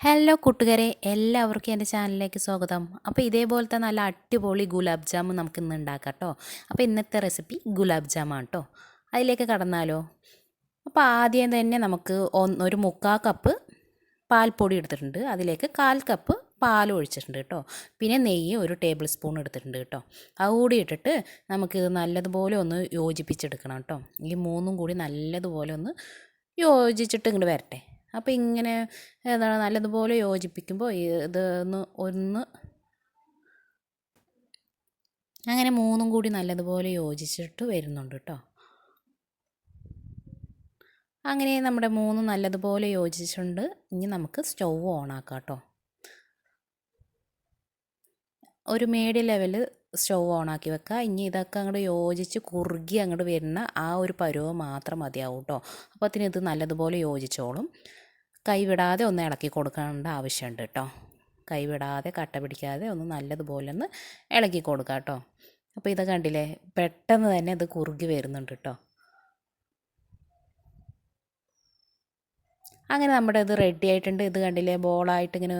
Hello കൂട്ടുകാരെ. എല്ലാവർക്കും എന്റെ ചാനലിലേക്ക് സ്വാഗതം. അപ്പോൾ ഇതേപോലത്തെ നല്ല അടിപൊളി ഗുലാബ് ജാമു നമുക്ക് ഇന്ന് ഉണ്ടാക്കാം കേട്ടോ. അപ്പോൾ ഇന്നത്തെ റെസിപ്പി ഗുലാബ് ജാമാണ് കേട്ടോ. അതിലേക്ക് കടന്നാലോ? അപ്പോൾ ആദ്യം തന്നെ നമുക്ക് ഒരു മുക്കാൽ കപ്പ് പാൽപ്പൊടി എടുത്തിട്ടുണ്ട്. അതിലേക്ക് കാൽ കപ്പ് പാൽ ഒഴിച്ചിട്ടുണ്ട് കേട്ടോ. പിന്നെ നെയ്യ് ഒരു ടേബിൾ സ്പൂൺ എടുത്തിട്ടുണ്ട് കേട്ടോ. അത് കൂടി ഇട്ടിട്ട് നമുക്ക് നല്ലതുപോലെ ഒന്ന് യോജിപ്പിച്ചെടുക്കണം കേട്ടോ. ഈ മൂന്നും കൂടി നല്ലതുപോലെ ഒന്ന് യോജിച്ചിട്ട് ഇങ്ങോട്ട് വരട്ടെ. അപ്പോൾ ഇങ്ങനെ എന്താണ് നല്ലതുപോലെ യോജിപ്പിക്കുമ്പോൾ ഇത് ഒന്ന് ഒന്ന് അങ്ങനെ മൂന്നും കൂടി നല്ലതുപോലെ യോജിച്ചിട്ട് വരുന്നുണ്ട് കേട്ടോ അങ്ങനെ നമ്മുടെ മൂന്ന് നല്ലതുപോലെ യോജിച്ചിട്ടുണ്ട്. ഇനി നമുക്ക് സ്റ്റൗ ഓൺ ആക്കാം കേട്ടോ ഒരു മീഡിയം ലെവൽ സ്റ്റൗ ഓൺ ആക്കി വെക്കുക ഇനി ഇതൊക്കെ അങ്ങോട്ട് യോജിച്ച് കുറുകി അങ്ങോട്ട് വരുന്ന ആ ഒരു പരുവം മാത്രം മതിയാവും കേട്ടോ അപ്പോൾ അതിന് ഇത് നല്ലതുപോലെ യോജിച്ചോളും. കൈവിടാതെ ഒന്ന് ഇളക്കി കൊടുക്കേണ്ട ആവശ്യമുണ്ട് കേട്ടോ. കൈവിടാതെ കട്ട പിടിക്കാതെ ഒന്ന് നല്ലതുപോലെ ഒന്ന് ഇളക്കി കൊടുക്കുക കേട്ടോ. അപ്പോൾ ഇത് കണ്ടില്ലേ പെട്ടെന്ന് തന്നെ ഇത് കുറുകി വരുന്നുണ്ട് കേട്ടോ. അങ്ങനെ നമ്മുടെ ഇത് റെഡി ആയിട്ടുണ്ട്. ഇത് കണ്ടില്ലേ ബോളായിട്ട് ഇങ്ങനെ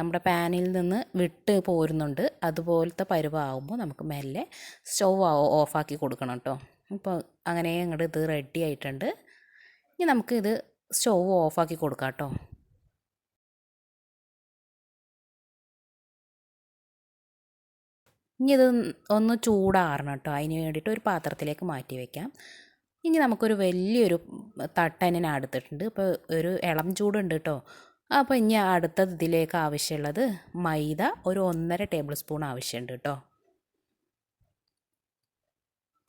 നമ്മുടെ പാനിൽ നിന്ന് വിട്ട് പോരുന്നുണ്ട്. അതുപോലത്തെ പരുവാകുമ്പോൾ നമുക്ക് മെല്ലെ സ്റ്റൗ ഓഫാക്കി കൊടുക്കണം കേട്ടോ. അപ്പോൾ അങ്ങനെ അങ്ങോട്ട് ഇത് റെഡി ആയിട്ടുണ്ട്. ഇനി നമുക്ക് ഇത് സ്റ്റൗ ഓഫാക്കി കൊടുക്കാം കേട്ടോ ഇനി ഇത് ഒന്ന് ചൂടാറണം കേട്ടോ. അതിന് വേണ്ടിയിട്ട് ഒരു പാത്രത്തിലേക്ക് മാറ്റി വയ്ക്കാം ഇനി നമുക്കൊരു വലിയൊരു തട്ടനെ അടുത്തിട്ടുണ്ട്. ഇപ്പോൾ ഒരു ഇളം ചൂടുണ്ട് കേട്ടോ. അപ്പോൾ ഇനി അടുത്തത് ഇതിലേക്ക് ആവശ്യമുള്ളത് മൈദ ഒരു ഒന്നര ടേബിൾ സ്പൂൺ ആവശ്യമുണ്ട് കേട്ടോ.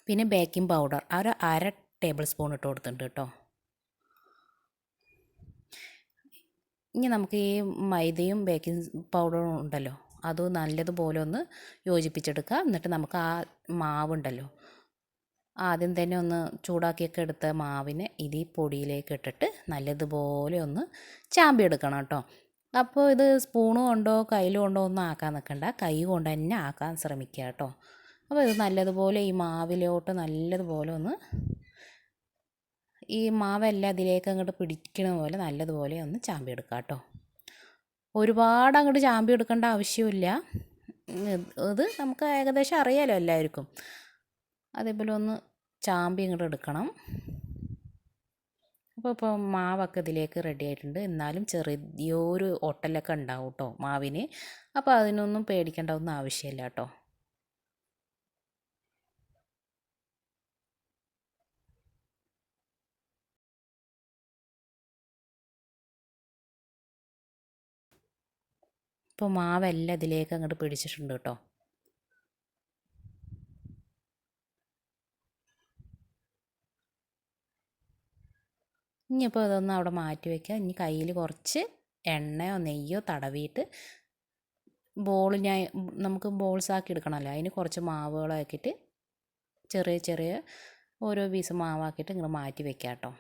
പിന്നെ ബേക്കിംഗ് പൗഡർ ഒരു അര ടേബിൾ സ്പൂൺ ഇട്ട് കൊടുത്തിട്ടുണ്ട് കേട്ടോ. ഇനി നമുക്ക് ഈ മൈദയും ബേക്കിംഗ് പൗഡറും ഉണ്ടല്ലോ. അത് നല്ലതുപോലെ ഒന്ന് യോജിപ്പിച്ചെടുക്കുക. എന്നിട്ട് നമുക്ക് ആ മാവുണ്ടല്ലോ. ആദ്യം തന്നെ ഒന്ന് ചൂടാക്കിയൊക്കെ എടുത്ത മാവിനെ ഇത് ഈ പൊടിയിലേക്ക് ഇട്ടിട്ട് നല്ലതുപോലെ ഒന്ന് ചാമ്പി എടുക്കണം കേട്ടോ. അപ്പോൾ ഇത് സ്പൂണ് കൊണ്ടോ കയ്യിൽ കൊണ്ടോ ഒന്നും ആക്കാൻ നിൽക്കണ്ട. കൈ കൊണ്ട് തന്നെ ആക്കാൻ ശ്രമിക്കുക കേട്ടോ. അപ്പോൾ ഇത് നല്ലതുപോലെ ഈ മാവിലോട്ട് നല്ലതുപോലെ ഒന്ന് ഈ മാവെല്ലാം അതിലേക്ക് അങ്ങോട്ട് പിടിക്കണ പോലെ നല്ലതുപോലെ ഒന്ന് ചാമ്പി എടുക്കുക കേട്ടോ. ഒരുപാട് അങ്ങോട്ട് ചാമ്പി എടുക്കേണ്ട ആവശ്യമില്ല. അത് നമുക്ക് ഏകദേശം അറിയാലോ എല്ലാവർക്കും. അതേപോലെ ഒന്ന് ചാമ്പി ഇങ്ങോട്ട് എടുക്കണം. അപ്പോൾ ഇപ്പോൾ മാവൊക്കെ ഇതിലേക്ക് റെഡി ആയിട്ടുണ്ട്. എന്നാലും ചെറിയൊരു ഒട്ടലൊക്കെ ഉണ്ടാവും കേട്ടോ മാവിന്. അപ്പോൾ അതിനൊന്നും പേടിക്കേണ്ട ഒന്നും ആവശ്യമില്ല കേട്ടോ. ഇപ്പോൾ മാവെല്ലാം ഇതിലേക്ക് അങ്ങോട്ട് പിടിച്ചിട്ടുണ്ട് കേട്ടോ. ഇനിയിപ്പോൾ ഇതൊന്ന് അവിടെ മാറ്റി വയ്ക്കുക ഇനി കയ്യിൽ കുറച്ച് എണ്ണയോ നെയ്യോ തടവിയിട്ട് ബോൾ ഞാൻ നമുക്ക് ബോൾസാക്കി എടുക്കണമല്ലോ. അതിന് കുറച്ച് മാവുകളാക്കിയിട്ട് ചെറിയ ചെറിയ ഓരോ പീസ് മാവാക്കിയിട്ട് ഇങ്ങനെ മാറ്റി വെക്കാം കേട്ടോ.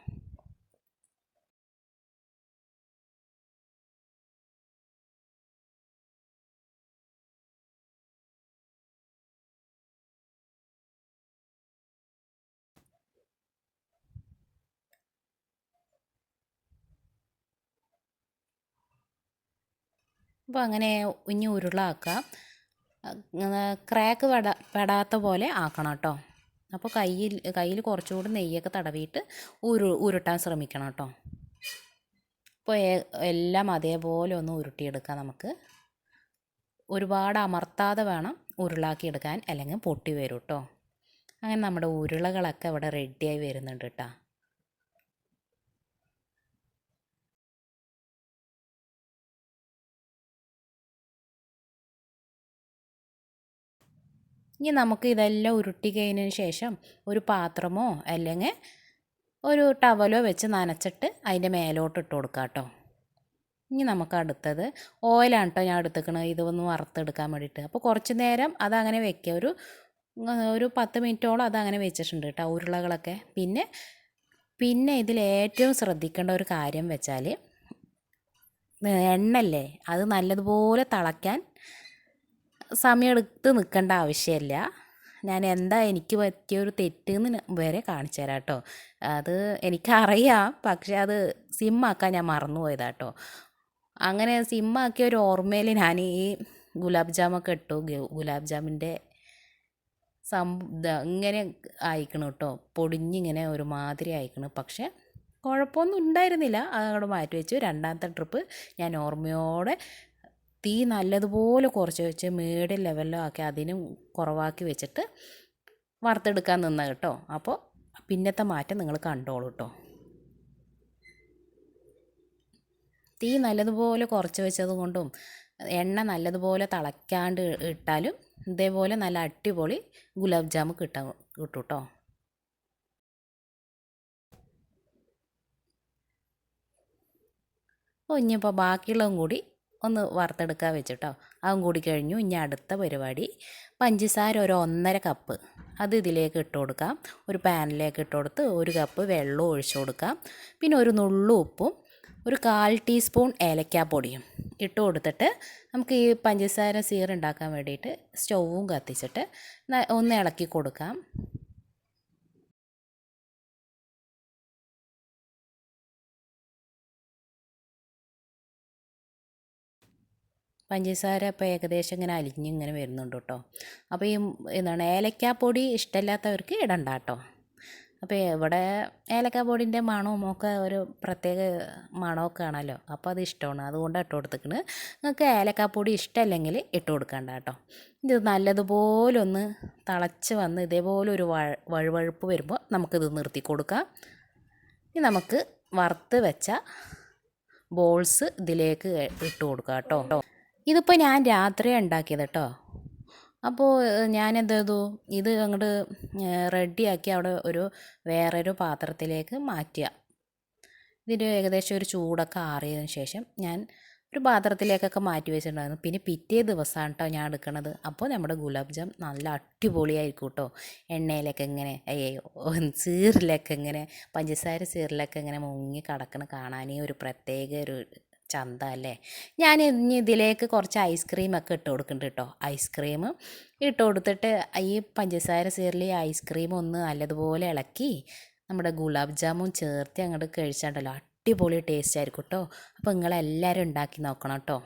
അപ്പോൾ അങ്ങനെ ഇനി ഉരുളാക്കാം ക്രാക്ക് പെട പെടാത്ത പോലെ ആക്കണം കേട്ടോ അപ്പോൾ കയ്യിൽ കയ്യിൽ കുറച്ചുകൂടി നെയ്യൊക്കെ തടവിയിട്ട് ഉരു ഉരുട്ടാൻ ശ്രമിക്കണം കേട്ടോ അപ്പോൾ എല്ലാം അതേപോലെ ഒന്ന് ഉരുട്ടിയെടുക്കാം നമുക്ക്. ഒരുപാട് അമർത്താതെ വേണം ഉരുളാക്കിയെടുക്കാൻ അല്ലെങ്കിൽ പൊട്ടി വരും കേട്ടോ അങ്ങനെ നമ്മുടെ ഉരുളകളൊക്കെ ഇവിടെ റെഡിയായി വരുന്നുണ്ട് കേട്ടോ ഇനി നമുക്ക് ഇതെല്ലാം ഉരുട്ടി കഴിഞ്ഞതിന് ശേഷം ഒരു പാത്രമോ അല്ലെങ്കിൽ ഒരു ടവലോ വെച്ച് നനച്ചിട്ട് അതിന്റെ മേലോട്ട് ഇട്ട് കൊടുക്കാം കേട്ടോ. ഇനി നമുക്ക് അടുത്തത് ഓയിലാണ് കേട്ടോ ഞാൻ എടുത്തേക്കണത് ഇതൊന്ന് വറുത്തെടുക്കാൻ വേണ്ടിയിട്ട്. അപ്പോൾ കുറച്ച് നേരം അതങ്ങനെ വെക്കുക. ഒരു ഒരു പത്ത് മിനിറ്റോളം അതങ്ങനെ വെച്ചിട്ടുണ്ട് കേട്ടോ ഉരുളകളൊക്കെ. പിന്നെ പിന്നെ ഇതിൽ ഏറ്റവും ശ്രദ്ധിക്കേണ്ട ഒരു കാര്യം വെച്ചാൽ എണ്ണല്ലേ അത് നല്ലതുപോലെ തിളയ്ക്കാൻ സമയമെടുത്ത് നിൽക്കേണ്ട ആവശ്യമില്ല. ഞാൻ എന്താ എനിക്ക് പറ്റിയൊരു തെറ്റെന്ന് വരെ കാണിച്ചു തരാം കേട്ടോ. അത് എനിക്കറിയാം. പക്ഷേ അത് സിമ്മാക്കാൻ ഞാൻ മറന്നു പോയതാട്ടോ അങ്ങനെ സിമ്മാക്കിയ ഒരു ഓർമ്മയിൽ ഞാൻ ഈ ഗുലാബ് ജാമൊക്കെ ഇട്ടു. ഗുലാബ് ജാമിന്റെ സം ഇങ്ങനെ അയക്കണം കേട്ടോ. പൊടിഞ്ഞിങ്ങനെ ഒരുമാതിരി അയക്കണം പക്ഷെ കുഴപ്പമൊന്നും ഉണ്ടായിരുന്നില്ല. അതങ്ങോട്ട് മാറ്റി വെച്ചു രണ്ടാമത്തെ ട്രിപ്പ് ഞാൻ ഓർമ്മയോടെ തീ നല്ലതുപോലെ കുറച്ച് വെച്ച് മീഡിയം ലെവലിലോ ആക്കി അതിനും കുറവാക്കി വെച്ചിട്ട് വറുത്തെടുക്കാൻ നിന്ന കേട്ടോ. അപ്പോൾ പിന്നത്തെ മാറ്റം നിങ്ങൾ കണ്ടോളൂ കേട്ടോ. തീ നല്ലതുപോലെ കുറച്ച് വെച്ചത് കൊണ്ടും എണ്ണ നല്ലതുപോലെ തിളയ്ക്കാണ്ട് ഇട്ടാലും ഇതേപോലെ നല്ല അടിപൊളി ഗുലാബ് ജാമ് കിട്ടാൻ കിട്ടും കേട്ടോ. അപ്പോൾ ഇനിയിപ്പോൾ ബാക്കിയുള്ളതും കൂടി ഒന്ന് വറുത്തെടുക്കാൻ വെച്ചിട്ടോ. അതും കൂടി കഴിഞ്ഞു. ഇനി അടുത്ത പരിപാടി. പഞ്ചസാര ഒരു ഒന്നര കപ്പ്. അത് ഇതിലേക്ക് ഇട്ട് കൊടുക്കാം. ഒരു പാനിലേക്ക് ഇട്ട് കൊടുത്ത് ഒരു കപ്പ് വെള്ളം ഒഴിച്ചു കൊടുക്കാം. പിന്നെ ഒരു നുള്ളു ഉപ്പും ഒരു കാൽ ടീസ്പൂൺ ഏലക്കാപ്പൊടിയും ഇട്ട് കൊടുത്തിട്ട് നമുക്ക് ഈ പഞ്ചസാര സീർ ഉണ്ടാക്കാൻ വേണ്ടിയിട്ട് സ്റ്റൗവും കത്തിച്ചിട്ട് ഒന്ന് ഇളക്കി കൊടുക്കാം. പഞ്ചസാര ഇപ്പോൾ ഏകദേശം ഇങ്ങനെ അലിഞ്ഞിങ്ങനെ വരുന്നുണ്ട് കേട്ടോ. അപ്പോൾ ഈ എന്താണ് ഏലക്കാപ്പൊടി ഇഷ്ടമില്ലാത്തവർക്ക് ഇടണ്ട കേട്ടോ. അപ്പോൾ ഇവിടെ ഏലക്കാപ്പൊടിന്റെ മണവും ഒക്കെ ഒരു പ്രത്യേക മണമൊക്കെ ആണല്ലോ. അപ്പോൾ അത് ഇഷ്ടമാണ്. അതുകൊണ്ട് ഇട്ട് കൊടുത്തിക്കണ് നിങ്ങൾക്ക് ഏലക്കാപ്പൊടി ഇഷ്ടമല്ലെങ്കിൽ ഇട്ട് കൊടുക്കണ്ട കേട്ടോ. ഇത് നല്ലതുപോലെ ഒന്ന് തിളച്ച് വന്ന് ഇതേപോലെ ഒരു വഴ വഴുവഴുപ്പ് വരുമ്പോൾ നമുക്കിത് നിർത്തി കൊടുക്കാം. ഇനി നമുക്ക് വറുത്ത് വെച്ച ബോൾസ് ഇതിലേക്ക് ഇട്ട് കൊടുക്കാം കേട്ടോ. ഇതിപ്പോൾ ഞാൻ രാത്രി ഉണ്ടാക്കിയത് കേട്ടോ അപ്പോൾ ഞാൻ എന്ത് ചെയ്തു? ഇത് അങ്ങോട്ട് റെഡിയാക്കി അവിടെ ഒരു വേറൊരു പാത്രത്തിലേക്ക് മാറ്റുക ഇതിന്റെ ഏകദേശം ഒരു ചൂടൊക്കെ ആറിയതിന് ശേഷം ഞാൻ ഒരു പാത്രത്തിലേക്കൊക്കെ മാറ്റി വെച്ചിട്ടുണ്ടായിരുന്നു. പിന്നെ പിറ്റേ ദിവസമാണ് കേട്ടോ ഞാൻ എടുക്കണത്. അപ്പോൾ നമ്മുടെ ഗുലാബ് ജാം നല്ല അടിപൊളിയായിരിക്കും കേട്ടോ എണ്ണയിലൊക്കെ ഇങ്ങനെ അയ്യോ സീറിലൊക്കെ ഇങ്ങനെ പഞ്ചസാര സീറിലൊക്കെ ഇങ്ങനെ മുങ്ങി കിടക്കണ കാണാനേ ഒരു പ്രത്യേക ഒരു ചന്ത അല്ലേ? ഞാൻ ഇനി ഇതിലേക്ക് കുറച്ച് ഐസ്ക്രീമൊക്കെ ഇട്ട് കൊടുക്കുന്നുണ്ട് കേട്ടോ ഐസ്ക്രീം ഇട്ട് കൊടുത്തിട്ട് ഈ പഞ്ചസാര സീറിൽ ഐസ്ക്രീം ഒന്ന് നല്ലതുപോലെ ഇളക്കി നമ്മുടെ ഗുലാബ് ജാമുൻ ചേർത്ത് അങ്ങോട്ട് കഴിച്ചാണ്ടല്ലോ. അടിപൊളി ടേസ്റ്റ് ആയിരിക്കും കേട്ടോ അപ്പോൾ നിങ്ങളെല്ലാവരും ഉണ്ടാക്കി നോക്കണം കേട്ടോ